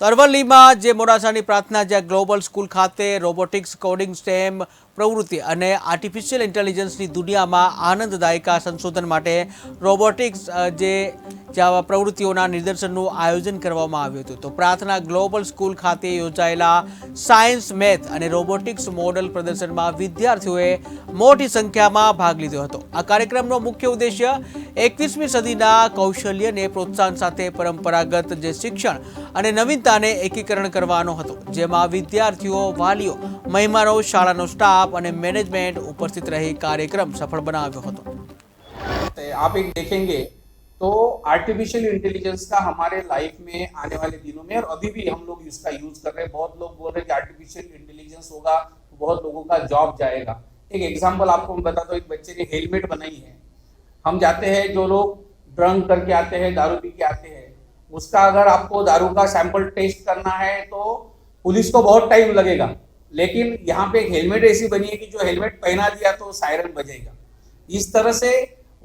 અરવલ્લીમાં જે મોડાસાની પ્રાર્થના જ્યાં ગ્લોબલ સ્કૂલ ખાતે રોબોટિક્સ કોડિંગ સ્ટેમ પ્રવૃત્તિ અને આર્ટિફિશિયલ ઇન્ટેલિજન્સની દુનિયામાં આનંદદાયિકા સંશોધન માટે રોબોટિક્સ જે જેવા પ્રવૃત્તિઓના નિદર્શનનું આયોજન કરવામાં આવ્યું હતું. તો પ્રાર્થના ગ્લોબલ સ્કૂલ ખાતે યોજાયેલા સાયન્સ મેથ અને રોબોટિક્સ મોડલ પ્રદર્શનમાં વિદ્યાર્થીઓએ મોટી સંખ્યામાં ભાગ લીધો હતો. આ કાર્યક્રમનો મુખ્ય ઉદ્દેશ્ય એકવીસમી સદીના કૌશલ્યને પ્રોત્સાહન સાથે પરંપરાગત જે શિક્ષણ અને નવીનતાને એકીકરણ કરવાનો હતો, જેમાં વિદ્યાર્થીઓ, વાલીઓ, મહેમાનો, શાળાનો સ્ટાફ અને મેનેજમેન્ટ ઉપસ્થિત રહી કાર્યક્રમ સફળ બનાવ્યો હતો आप एक देखेंगे तो आर्टिफिशियल इंटेलिजेंस का हमारे लाइफ में आने वाले दिनों में और अभी भी हम लोग इसका यूज कर रहे हैं बहुत लोग बोल रहे हैं कि आर्टिफिशियल इंटेलिजेंस होगा तो बहुत लोगों का जॉब जाएगा एक एग्जांपल आपको मैं बताता हूँ एक बच्चे ने हेलमेट बनाई है हम जाते हैं जो लोग ड्रंक करके आते हैं दारू पी के आते हैं उसका अगर आपको दारू का सैंपल टेस्ट करना है तो पुलिस को बहुत टाइम लगेगा लेकिन यहाँ पे एक हेलमेट ऐसी बनी है कि जो हेलमेट पहना दिया तो सायरन बजेगा। इस तरह से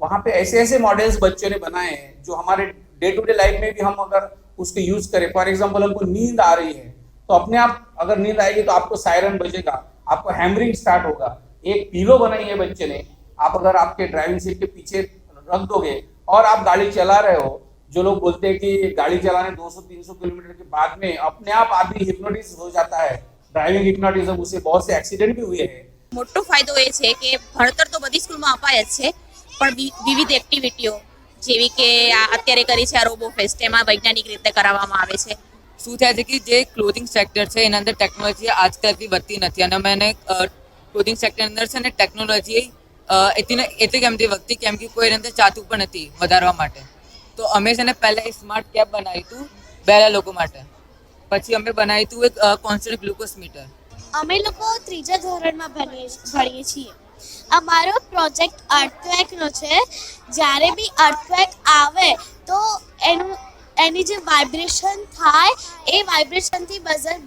वहाँ पे ऐसे ऐसे मॉडल्स बच्चों ने बनाए हैं, जो हमारे डे टू डे लाइफ में भी हम अगर उसके यूज़ करें। फॉर एग्ज़ाम्पल हमको नींद आ रही है तो अपने आप अगर नींद आएगी तो आपको सायरन बजेगा, आपको हैमरिंग स्टार्ट होगा। एक पीलो बनाई है बच्चे ने, आप अगर आपके ड्राइविंग सीट के पीछे रख दोगे और आप गाड़ी चला रहे हो, जो लोग बोलते हैं कि गाड़ी चलाने 200-300 किलोमीटर के बाद में अपने आप आदमी हिप्नोटिस हो जाता है। ड्राइविंग हिप्नोटिज्म उससे बहुत से एक्सीडेंट भी हुए हैं મોટો ફાયદો એ છે કે ભણતર તો બધી સ્કૂલમાં અપાય જ છે પણ વિ- વિવિધ એક્ટિવિટીઓ જેવી કે આ અત્યારે કરી છે આ રોબો ફેસ્ટ એમાં વૈજ્ઞાનિક રીતે કરાવવામાં આવે છે શું થાય છે કે જે ક્લોથિંગ સેક્ટર છે એના અંદર ટેકનોલોજી આજકાલથી વધતી નથી અને અમે એને ક્લોથિંગ સેક્ટર અંદર છે ને ટેકનોલોજી એટલી ને- એટલી કેમથી વધતી કેમ કે કોઈ એના અંદર ચાતું પણ નથી વધારવા માટે તો અમે છે ને પહેલાં એક સ્માર્ટ કેબ બનાવી હતું પહેલા લોકો માટે પછી અમે બનાવ્યું હતું એક કોન્સ્ટન્ટ ગ્લુકોઝ મીટર અમે લોકો ત્રીજા ધોરણમાં ભણીએ ભણીએ છીએ. અમારો પ્રોજેક્ટ અર્થક્વેકનો છે. જ્યારે બી અર્થક્વેક આવે તો એનું, એની જે વાઇબ્રેશન થાય, એ વાઇબ્રેશનથી બઝર